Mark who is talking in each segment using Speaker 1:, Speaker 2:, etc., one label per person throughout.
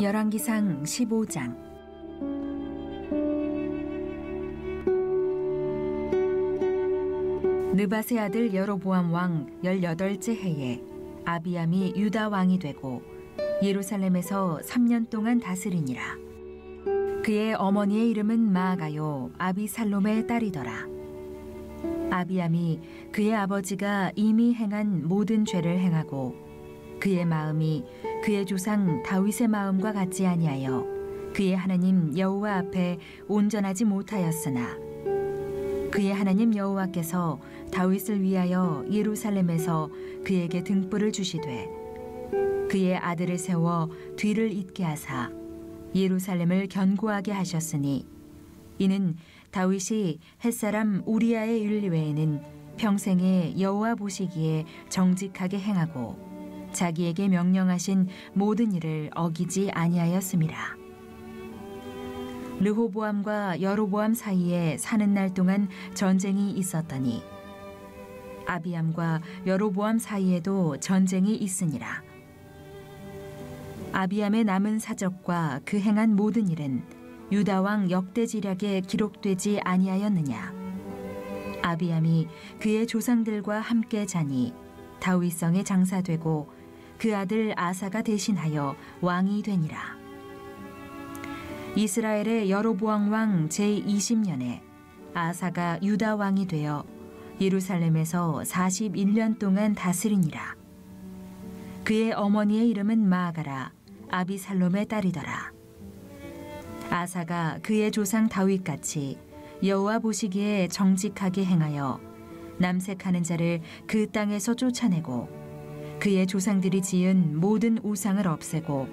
Speaker 1: 열왕기상 15장. 느바세 아들 여로보암 왕 18째 해에 아비암이 유다 왕이 되고 예루살렘에서 3년 동안 다스리니라. 그의 어머니의 이름은 마아가요 아비살롬의 딸이더라. 아비암이 그의 아버지가 이미 행한 모든 죄를 행하고 그의 마음이 그의 조상 다윗의 마음과 같지 아니하여 그의 하나님 여호와 앞에 온전하지 못하였으나 그의 하나님 여호와께서 다윗을 위하여 예루살렘에서 그에게 등불을 주시되 그의 아들을 세워 뒤를 잇게 하사 예루살렘을 견고하게 하셨으니 이는 다윗이 햇사람 우리아의 일 외에는 평생에 여호와 보시기에 정직하게 행하고 자기에게 명령하신 모든 일을 어기지 아니하였습니다. 르호보암과 여로보암 사이에 사는 날 동안 전쟁이 있었더니 아비암과 여로보암 사이에도 전쟁이 있으니라. 아비암의 남은 사적과 그 행한 모든 일은 유다 왕 역대지략에 기록되지 아니하였느냐. 아비암이 그의 조상들과 함께 자니 다윗성에 장사되고 그 아들 아사가 대신하여 왕이 되니라. 이스라엘의 여로보암 왕 제20년에 아사가 유다 왕이 되어 예루살렘에서 41년 동안 다스리니라. 그의 어머니의 이름은 마아가라 아비살롬의 딸이더라. 아사가 그의 조상 다윗같이 여호와 보시기에 정직하게 행하여 남색하는 자를 그 땅에서 쫓아내고 그의 조상들이 지은 모든 우상을 없애고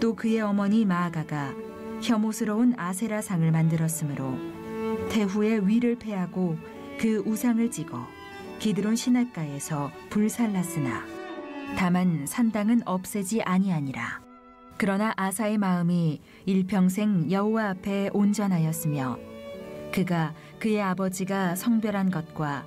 Speaker 1: 또 그의 어머니 마아가가 혐오스러운 아세라 상을 만들었으므로 태후의 위를 패하고 그 우상을 찍어 기드론 시냇가에서 불살랐으나 다만 산당은 없애지 아니하니라. 그러나 아사의 마음이 일평생 여호와 앞에 온전하였으며 그가 그의 아버지가 성별한 것과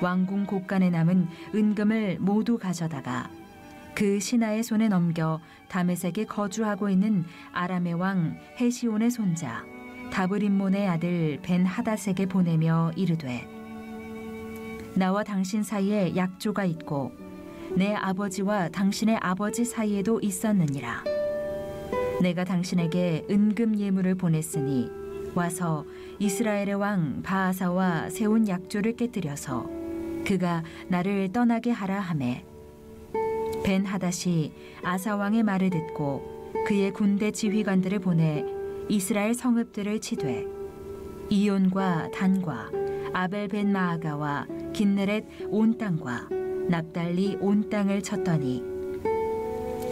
Speaker 1: 왕궁 곳간에 남은 은금을 모두 가져다가 그 신하의 손에 넘겨 다메섹에 거주하고 있는 아람의 왕 헤시온의 손자 다브림몬의 아들 벤 하다색에 보내며 이르되 나와 당신 사이에 약조가 있고 내 아버지와 당신의 아버지 사이에도 있었느니라. 내가 당신에게 은금 예물을 보냈으니 와서 이스라엘의 왕 바하사와 세운 약조를 깨뜨려서 그가 나를 떠나게 하라 하매. 벤 하닷이 아사 왕의 말을 듣고 그의 군대 지휘관들을 보내 이스라엘 성읍들을 치되 이온과 단과 아벨 벤 마아가와 긴네렛 온 땅과 납달리 온 땅을 쳤더니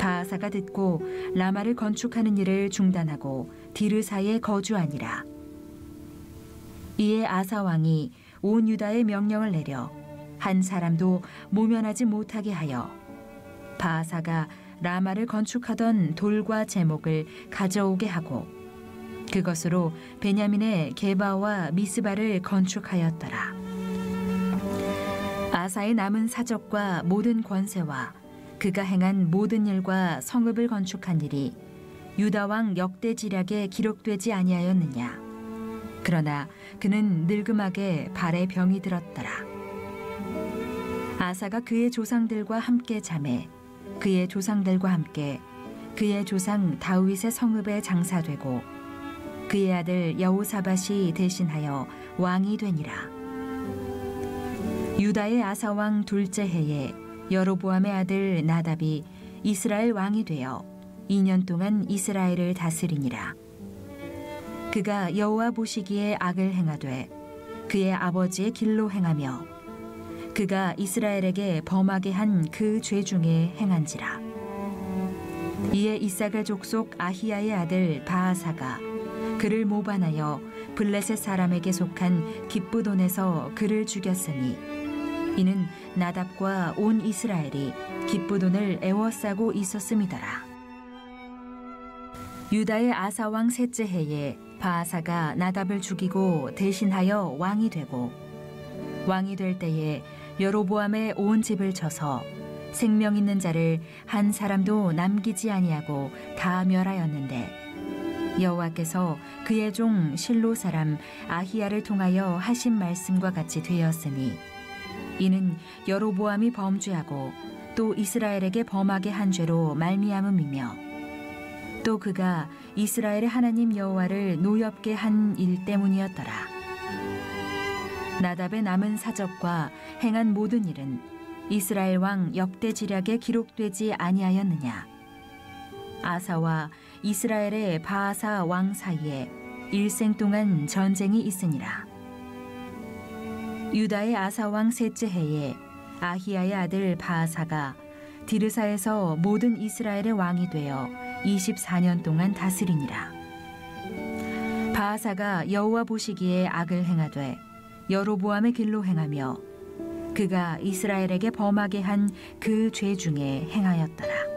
Speaker 1: 바하사가 듣고 라마를 건축하는 일을 중단하고 디르사에 거주하니라. 이에 아사 왕이 온 유다에 명령을 내려 한 사람도 모면하지 못하게 하여 바사가 라마를 건축하던 돌과 제목을 가져오게 하고 그것으로 베냐민의 게바와 미스바를 건축하였더라. 아사의 남은 사적과 모든 권세와 그가 행한 모든 일과 성읍을 건축한 일이 유다 왕 역대 지략에 기록되지 아니하였느냐. 그러나 그는 늙음하게 발에 병이 들었더라. 아사가 그의 조상들과 함께 잠에 그의 조상들과 함께 그의 조상 다윗의 성읍에 장사되고 그의 아들 여호사밧이 대신하여 왕이 되니라. 유다의 아사 왕 둘째 해에 여로보암의 아들 나답이 이스라엘 왕이 되어 2년 동안 이스라엘을 다스리니라. 그가 여호와 보시기에 악을 행하되 그의 아버지의 길로 행하며 그가 이스라엘에게 범하게 한 그 죄 중에 행한지라 이에 이삭의 족속 아히야의 아들 바하사가 그를 모반하여 블레셋 사람에게 속한 기쁘돈에서 그를 죽였으니 이는 나답과 온 이스라엘이 기쁘돈을 애워싸고 있었음이더라. 유다의 아사 왕 셋째 해에 바하사가 나답을 죽이고 대신하여 왕이 되고 왕이 될 때에 여로보암의 온 집을 쳐서 생명 있는 자를 한 사람도 남기지 아니하고 다 멸하였는데 여호와께서 그의 종 실로 사람 아히야를 통하여 하신 말씀과 같이 되었으니 이는 여로보암이 범죄하고 또 이스라엘에게 범하게 한 죄로 말미암음이며 또 그가 이스라엘의 하나님 여호와를 노엽게 한 일 때문이었더라. 나답의 남은 사적과 행한 모든 일은 이스라엘 왕 역대 지략에 기록되지 아니하였느냐. 아사와 이스라엘의 바하사 왕 사이에 일생 동안 전쟁이 있으니라. 유다의 아사 왕 셋째 해에 아히야의 아들 바하사가 디르사에서 모든 이스라엘의 왕이 되어 24년 동안 다스리니라. 바하사가 여호와 보시기에 악을 행하되 여로보암의 길로 행하며 그가 이스라엘에게 범하게 한 그 죄 중에 행하였더라.